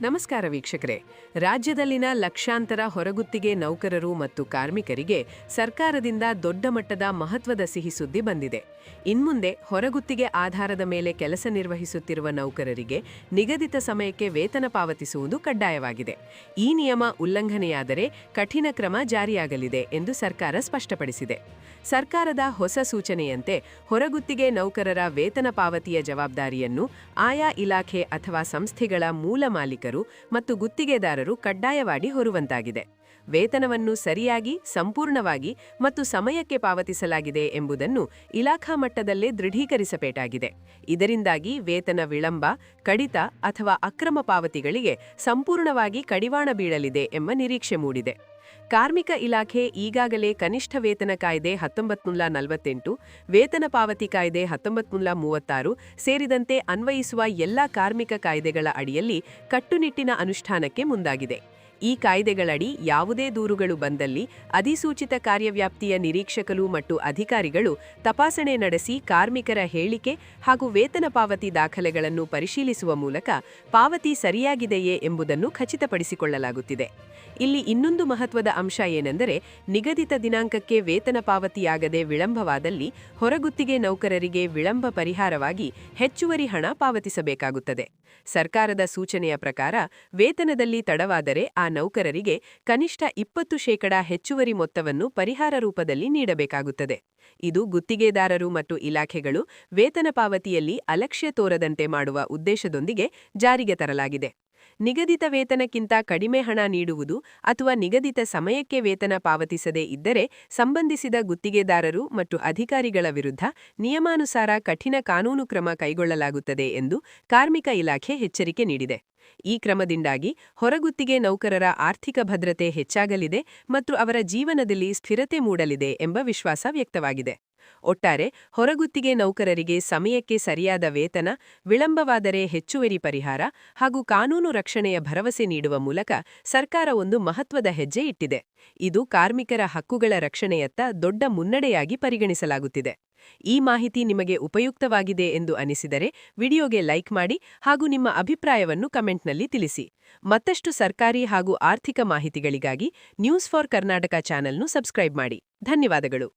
ನಮಸ್ಕಾರ ವೀಕ್ಷಕರೇ. ರಾಜ್ಯದಲ್ಲಿನ ಲಕ್ಷಾಂತರ ಹೊರಗುತ್ತಿಗೆ ನೌಕರರು ಮತ್ತು ಕಾರ್ಮಿಕರಿಗೆ ಸರ್ಕಾರದಿಂದ ದೊಡ್ಡ ಮಟ್ಟದ ಮಹತ್ವದ ಸಿಹಿ ಸುದ್ದಿ ಬಂದಿದೆ. ಇನ್ಮುಂದೆ ಹೊರಗುತ್ತಿಗೆ ಆಧಾರದ ಮೇಲೆ ಕೆಲಸ ನಿರ್ವಹಿಸುತ್ತಿರುವ ನೌಕರರಿಗೆ ನಿಗದಿತ ಸಮಯಕ್ಕೆ ವೇತನ ಪಾವತಿಸುವುದು ಕಡ್ಡಾಯವಾಗಿದೆ. ಈ ನಿಯಮ ಉಲ್ಲಂಘನೆಯಾದರೆ ಕಠಿಣ ಕ್ರಮ ಜಾರಿಯಾಗಲಿದೆ ಎಂದು ಸರ್ಕಾರ ಸ್ಪಷ್ಟಪಡಿಸಿದೆ. ಸರ್ಕಾರದ ಹೊಸ ಸೂಚನೆಯಂತೆ ಹೊರಗುತ್ತಿಗೆ ನೌಕರರ ವೇತನ ಪಾವತಿಯ ಜವಾಬ್ದಾರಿಯನ್ನು ಆಯಾ ಇಲಾಖೆ ಅಥವಾ ಸಂಸ್ಥೆಗಳ ಮೂಲ ಮಾಲೀಕರು ಮತ್ತು ಗುತ್ತಿಗೆದಾರರು ಕಡ್ಡಾಯವಾಗಿ ಹೊರುವಂತಾಗಿದೆ. ವೇತನವನ್ನು ಸರಿಯಾಗಿ, ಸಂಪೂರ್ಣವಾಗಿ ಮತ್ತು ಸಮಯಕ್ಕೆ ಪಾವತಿಸಲಾಗಿದೆ ಎಂಬುದನ್ನು ಇಲಾಖಾ ಮಟ್ಟದಲ್ಲೇ ದೃಢೀಕರಿಸಬೇಕಾಗಿದೆ. ಇದರಿಂದಾಗಿ ವೇತನ ವಿಳಂಬ, ಕಡಿತ ಅಥವಾ ಅಕ್ರಮ ಪಾವತಿಗಳಿಗೆ ಸಂಪೂರ್ಣವಾಗಿ ಕಡಿವಾಣ ಬೀಳಲಿದೆ ಎಂಬ ನಿರೀಕ್ಷೆ ಮೂಡಿದೆ. ಕಾರ್ಮಿಕ ಇಲಾಖೆ ಈಗಾಗಲೇ ಕನಿಷ್ಠ ವೇತನ ಕಾಯ್ದೆ ಹತ್ತೊಂಬತ್ನೂರ ನಲವತ್ತೆಂಟು, ವೇತನ ಪಾವತಿ ಕಾಯ್ದೆ ಹತ್ತೊಂಬತ್ನೂರ ಮೂವತ್ತಾರು ಸೇರಿದಂತೆ ಅನ್ವಯಿಸುವ ಎಲ್ಲಾ ಕಾರ್ಮಿಕ ಕಾಯ್ದೆಗಳ ಅಡಿಯಲ್ಲಿ ಕಟ್ಟುನಿಟ್ಟಿನ ಅನುಷ್ಠಾನಕ್ಕೆ ಮುಂದಾಗಿದೆ. ಈ ಕಾಯ್ದೆಗಳಡಿ ಯಾವುದೇ ದೂರುಗಳು ಬಂದಲ್ಲಿ ಅಧಿಸೂಚಿತ ಕಾರ್ಯವ್ಯಾಪ್ತಿಯ ನಿರೀಕ್ಷಕರು ಮತ್ತು ಅಧಿಕಾರಿಗಳು ತಪಾಸಣೆ ನಡೆಸಿ ಕಾರ್ಮಿಕರ ಹೇಳಿಕೆ ಹಾಗೂ ವೇತನ ಪಾವತಿ ದಾಖಲೆಗಳನ್ನು ಪರಿಶೀಲಿಸುವ ಮೂಲಕ ಪಾವತಿ ಸರಿಯಾಗಿದೆಯೇ ಎಂಬುದನ್ನು ಖಚಿತಪಡಿಸಿಕೊಳ್ಳಲಾಗುತ್ತಿದೆ. ಇಲ್ಲಿ ಇನ್ನೊಂದು ಮಹತ್ವದ ಅಂಶ ಏನೆಂದರೆ ನಿಗದಿತ ದಿನಾಂಕಕ್ಕೆ ವೇತನ ಪಾವತಿಯಾಗದೆ ವಿಳಂಬವಾದಲ್ಲಿ ಹೊರಗುತ್ತಿಗೆ ನೌಕರರಿಗೆ ವಿಳಂಬ ಪರಿಹಾರವಾಗಿ ಹೆಚ್ಚುವರಿ ಹಣ ಪಾವತಿಸಬೇಕಾಗುತ್ತದೆ. ಸರ್ಕಾರದ ಸೂಚನೆಯ ಪ್ರಕಾರ ವೇತನದಲ್ಲಿ ತಡವಾದರೆ ಆ ನೌಕರರಿಗೆ ಕನಿಷ್ಠ ಇಪ್ಪತ್ತು ಶೇಕಡ ಹೆಚ್ಚುವರಿ ಮೊತ್ತವನ್ನು ಪರಿಹಾರ ರೂಪದಲ್ಲಿ ನೀಡಬೇಕಾಗುತ್ತದೆ. ಇದು ಗುತ್ತಿಗೆದಾರರು ಮತ್ತು ಇಲಾಖೆಗಳು ವೇತನ ಪಾವತಿಯಲ್ಲಿ ಅಲಕ್ಷ್ಯ ತೋರದಂತೆ ಮಾಡುವ ಉದ್ದೇಶದೊಂದಿಗೆ ಜಾರಿಗೆ ತರಲಾಗಿದೆ. ನಿಗದಿತ ವೇತನಕ್ಕಿಂತ ಕಡಿಮೆ ಹಣ ನೀಡುವುದು ಅಥವಾ ನಿಗದಿತ ಸಮಯಕ್ಕೆ ವೇತನ ಪಾವತಿಸದೇ ಇದ್ದರೆ ಸಂಬಂಧಿಸಿದ ಗುತ್ತಿಗೆದಾರರು ಮತ್ತು ಅಧಿಕಾರಿಗಳ ವಿರುದ್ಧ ನಿಯಮಾನುಸಾರ ಕಠಿಣ ಕಾನೂನು ಕ್ರಮ ಕೈಗೊಳ್ಳಲಾಗುತ್ತದೆ ಎಂದು ಕಾರ್ಮಿಕ ಇಲಾಖೆ ಎಚ್ಚರಿಕೆ ನೀಡಿದೆ. ಈ ಕ್ರಮದಿಂದಾಗಿ ಹೊರಗುತ್ತಿಗೆ ನೌಕರರ ಆರ್ಥಿಕ ಭದ್ರತೆ ಹೆಚ್ಚಾಗಲಿದೆ ಮತ್ತು ಅವರ ಜೀವನದಲ್ಲಿ ಸ್ಥಿರತೆ ಮೂಡಲಿದೆ ಎಂಬ ವಿಶ್ವಾಸ ವ್ಯಕ್ತವಾಗಿದೆ. ಒಟ್ಟಾರೆ ಹೊರಗುತ್ತಿಗೆ ನೌಕರರಿಗೆ ಸಮಯಕ್ಕೆ ಸರಿಯಾದ ವೇತನ, ವಿಳಂಬವಾದರೆ ಹೆಚ್ಚುವರಿ ಪರಿಹಾರ ಹಾಗೂ ಕಾನೂನು ರಕ್ಷಣೆಯ ಭರವಸೆ ನೀಡುವ ಮೂಲಕ ಸರ್ಕಾರ ಒಂದು ಮಹತ್ವದ ಹೆಜ್ಜೆ ಇಟ್ಟಿದೆ. ಇದು ಕಾರ್ಮಿಕರ ಹಕ್ಕುಗಳ ರಕ್ಷಣೆಯತ್ತ ದೊಡ್ಡ ಮುನ್ನಡೆಯಾಗಿ ಪರಿಗಣಿಸಲಾಗುತ್ತಿದೆ. ಈ ಮಾಹಿತಿ ನಿಮಗೆ ಉಪಯುಕ್ತವಾಗಿದೆ ಎಂದು ಅನಿಸಿದರೆ ವಿಡಿಯೋಗೆ ಲೈಕ್ ಮಾಡಿ ಹಾಗೂ ನಿಮ್ಮ ಅಭಿಪ್ರಾಯವನ್ನು ಕಮೆಂಟ್ನಲ್ಲಿ ತಿಳಿಸಿ. ಮತ್ತಷ್ಟು ಸರ್ಕಾರಿ ಹಾಗೂ ಆರ್ಥಿಕ ಮಾಹಿತಿಗಳಿಗಾಗಿ ನ್ಯೂಸ್ ಫಾರ್ ಕರ್ನಾಟಕ ಚಾನೆಲ್ನು ಸಬ್ಸ್ಕ್ರೈಬ್ ಮಾಡಿ. ಧನ್ಯವಾದಗಳು.